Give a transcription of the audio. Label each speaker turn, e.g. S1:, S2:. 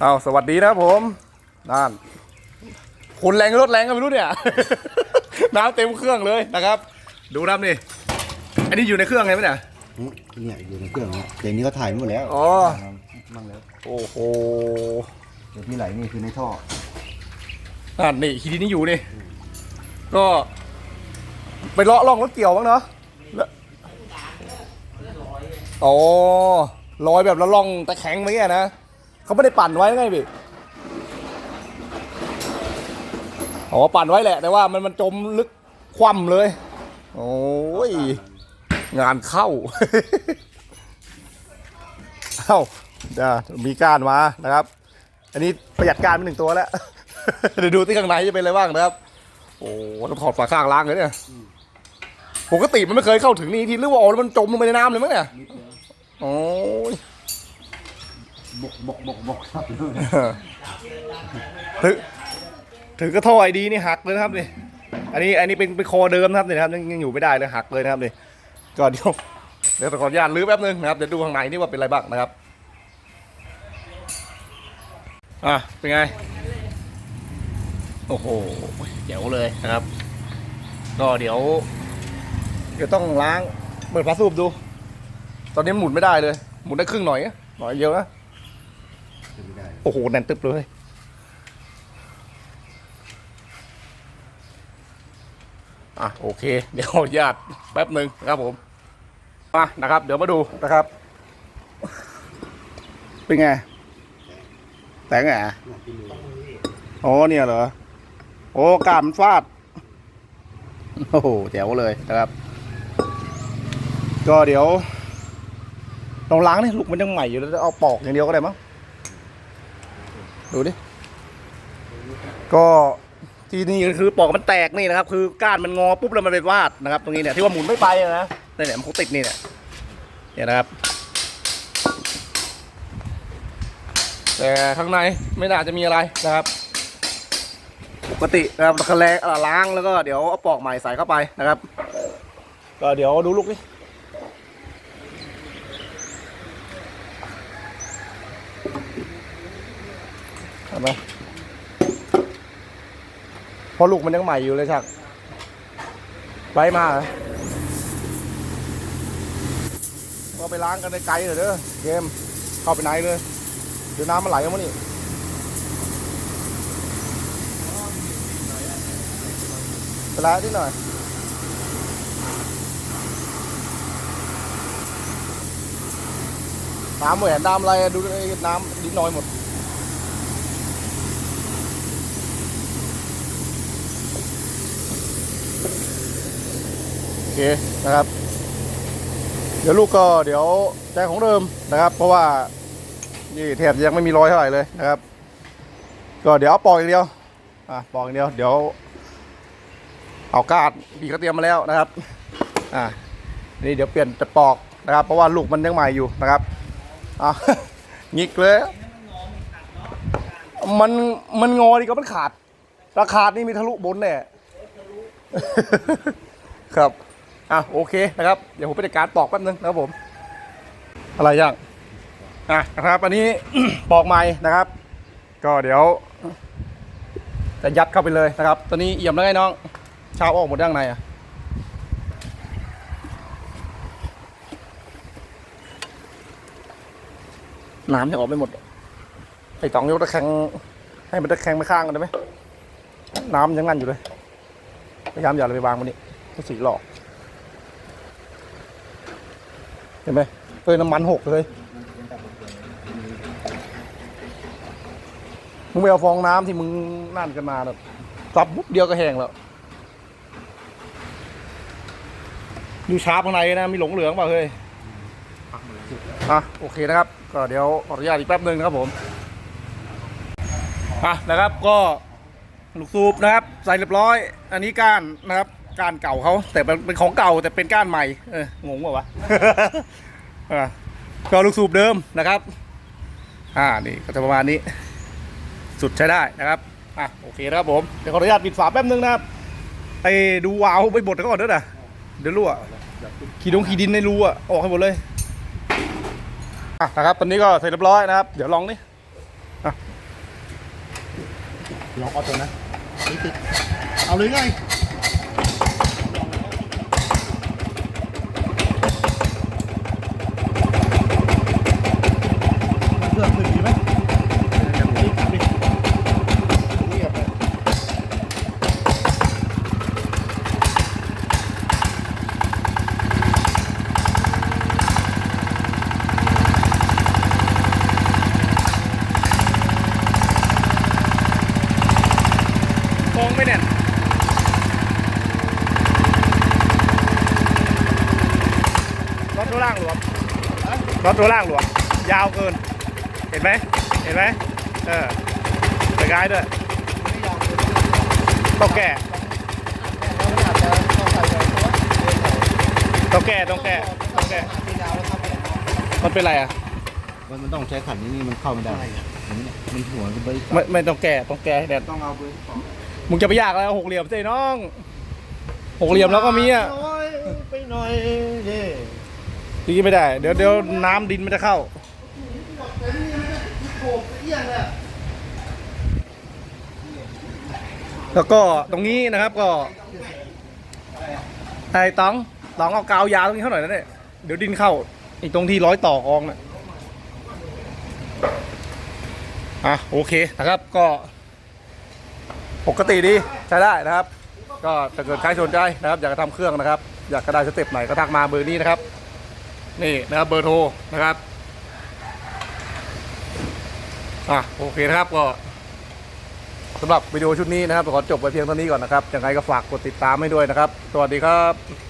S1: เอาสวัสดีนะครับผมนั่นคุณแรงรถแรงก็ไม่รู้เนี่ย น้ำเต็มเครื่องเลยนะครับ ดูน้ำนี่อันนี้อยู่ในเครื่องไงไหมเนี่ย
S2: เนี่ยอยู่ในเครื่องเนี่ยเดี๋ยวนี้ก็ถ่ายหมดแล้ว
S1: อ๋อ
S2: มั่งแล้ว
S1: โอ้โห
S2: เดี๋ยวที่ไหลนี่คือในท่อ
S1: นั่นนี่คีดีนี่อยู่นี่ก็ไปเลาะล่องรถเกี่ยวบ้างเนาะแล้วอ๋อลอยแบบละล่องตะแข็งไหมเนี่ยนะ เขาไม่ได้ปั่นไว้ไงพี่อ๋อปั่นไว้แหละ แต่ว่ามันมันจมลึกคว่ำเลย โอ้ยงานเข้า เอ้าเดี๋ยวมีก้านมานะครับ อันนี้ประหยัดการไปหนึ่งตัวแล้ว เดี๋ยวดูที่ข้างในจะเป็นอะไรบ้างนะครับ โอ้ต้องถอดฝาข้างล้างเลยเนี่ยปกติมันไม่เคยเข้าถึงนี่ทีหรือว่าอ้แล้วมันจมลงไปในน้ำเลยมั้งเนี่ย โอ้ย
S2: บกบกบกบกครับ
S1: ถึงถึงก็ท่อไอดีนี่หักเลยนะครับนี่อันนี้อันนี้เป็นเป็นคอเดิมนะครับนี่นะครับยังยังอยู่ไม่ได้เลยหักเลยนะครับนี่ก็เดี๋ยวเดี๋ยวขออนุญาตลื้อแป๊บนึงนะครับเดี๋ยวดูข้างในนี่ว่าเป็นอะไรบ้างนะครับอะเป็นไง โอ้โหเจ๋วเลยนะครับ ก็เดี๋ยวเดี๋ยวต้องล้างเปิดฝาสูบดู ตอนนี้หมุนไม่ได้เลย หมุนได้ครึ่งหน่อยอะหน่อยเดียวนะ อ้โหแน่นตึบเลยอะโอเค เดี๋ยวญาตแป๊บหนึ่งนะครับผมมานะครับ เดี๋ยวมาดูนะครับ เป็นไง แต่งไงโอ้เนี่ยเหรอ โอ้กามฟาด โอ้โหแจ๋วเลยนะครับ ก็เดี๋ยวลองล้างนี่ลูกมันยังใหม่อยู่แล้วเอาปอกอย่างเดียวก็ได้มั้ง ดูดิ ก็ที่นี่คือปอกมันแตกนี่นะครับ คือก้านมันงอปุ๊บแล้วมันเป็นวาดนะครับ ตรงนี้เนี่ยที่ว่าหมุนไม่ไปอะนะนี่เนี่ยมันคงติดนี่เนี่ยเนี่ยนะครับ แต่ข้างในไม่น่าจะมีอะไรนะครับ ปกตินะครับตะแลงล้างแล้วก็เดี๋ยวเอาปอกใหม่ใส่เข้าไปนะครับ ก็เดี๋ยวดูลูกนี่ ห็นไหมเพราะลูกมันยังใหม่อยู่เลยชักไปมาเรอก็ไปล้างกันในไกลเลยเด้อเกมเข้าไปไหนเลยเดี๋ยวน้ำมันไหลออกมานี่ไปล้างนิดหน่อยน้ำแหวนน้ำอะไรดูน้ำนิดหน้อยหมด เคนะครับ เดี๋ยวลูกก็เดี๋ยวแจ้งของเดิมนะครับ เพราะว่านี่แถบยังไม่มีรอยเท่าไหร่เลยนะครับ ก็เดี๋ยวปอกอย่างเดียวอะปอกอย่างเดียวเดี๋ยว เอากาดปีกก็เตรียมมาแล้วนะครับอะนี่เดี๋ยวเปลี่ยนจะปอกนะครับ เพราะว่าลูกมันยังใหม่อยู่นะครับอะงิกเลยมันมันงอดีก็มันขาดราคาดนี่มีทะลุบนแน่ครับ อะโอเคนะครับเดี๋ยวผมไปจัดการปอกแป๊บนึงนะครับผม อะไรย่างอะนะครับอันนี้ ปอกใหม่นะครับ ก็เดี๋ยว จะยัดเข้าไปเลยนะครับ ตอนนี้เอี่ยมแล้วไงน้องชาวออกหมดยังในอะน้ำจะออกไม่หมดไอ้ตองยกตะแคงให้มันตะแคงไปข้างกันได้ไหมน้ำยังนั่นอยู่เลยพยายามอย่าเอาไปวางมันนี่ก็สีหลอก เห็นไหมเอ้ยน้ำมันหกเลยมึงไปเอาฟองน้ำที่มึงนั่นกันมาแบบซับปุ๊บเดียวก็แห้งแล้วดูชาร์ปข้างในนะ มีหลงเหลืองเปล่าเฮ้ยอะโอเคนะครับ ก็เดี๋ยวขออนุญาตอีกแป๊บหนึ่งนะครับผมอะนะครับก็ลูกสูบนะครับ ใส่เรียบร้อย อันนี้ก้านนะครับ ก้านเก่าเขาแต่เป็นของเก่าแต่เป็นก้านใหม่เอองงป่าวะอะก็ลูกสูบเดิมนะครับอ่านี่ก็จะประมาณนี้ สุดใช้ได้นะครับอะโอเคนะครับผมเดี๋ยวขออนุญาตปิดฝาแป๊บนึงนะครับไอ้ดูวาล์วไปบดก่อนเด้อนะเดี๋ยวรั่วขีดงขีดินในรูอะออกให้หมดเลยอะนะครับตอนนี้ก็เสร็จเรียบร้อยนะครับ เดี๋ยวลองนี่อะ
S3: ลองเอาตัวนะเอาเลยไงเครื่องขึ้นดีไหมนี่ทำดิเงียบเลย
S1: โค้งไม่แน่นรถตัวล่างหลวม รถตัวล่างหลวม ยาวเกิน เห็นไหม เห็นไหม เออไปกายด้วยต้องแก้ต้องแก้ต้องแก้ต้องแก้มันเป็นไรอะ
S2: มันมันต้องใช้ขันนี้นี่มันเข้าไม่ได้มันมันหัวมันไป
S1: ไม่ไม่ต้องแก้ต้องแก้ให้แดน
S2: ต้องเอาเบอร์สอง
S1: มึงจะไปยากแล้วหกเหลี่ยมสิน้อง หกเหลี่ยมแล้วก็มีอะ
S3: น้อยไปหน่อยเที
S1: นี้ไม่ได้ เดี๋ยวเดี๋ยวน้ำดินมันจะเข้าแล้วก็ตรงนี้นะครับก็ไอ้ตองตองเอากาวยาวตรงนี้เข้าหน่อยนะเนี่ยเดี๋ยวดินเข้าอีกตรงที่ร้อยต่อกองน่ะอะโอเคนะครับก็ ปกติดีใช้ได้นะครับ ก็ถ้าเกิดใครสนใจนะครับ อยากจะทำเครื่องนะครับ อยากจะได้สเต็ปไหนก็ทักมาเบอร์นี้นะครับ นี่นะครับเบอร์โทรนะครับอะโอเคนะครับก็สำหรับวิดีโอชุดนี้นะครับขอจบไปเพียงเท่านี้ก่อนนะครับยังไงก็ฝากกดติดตามให้ด้วยนะครับ สวัสดีครับ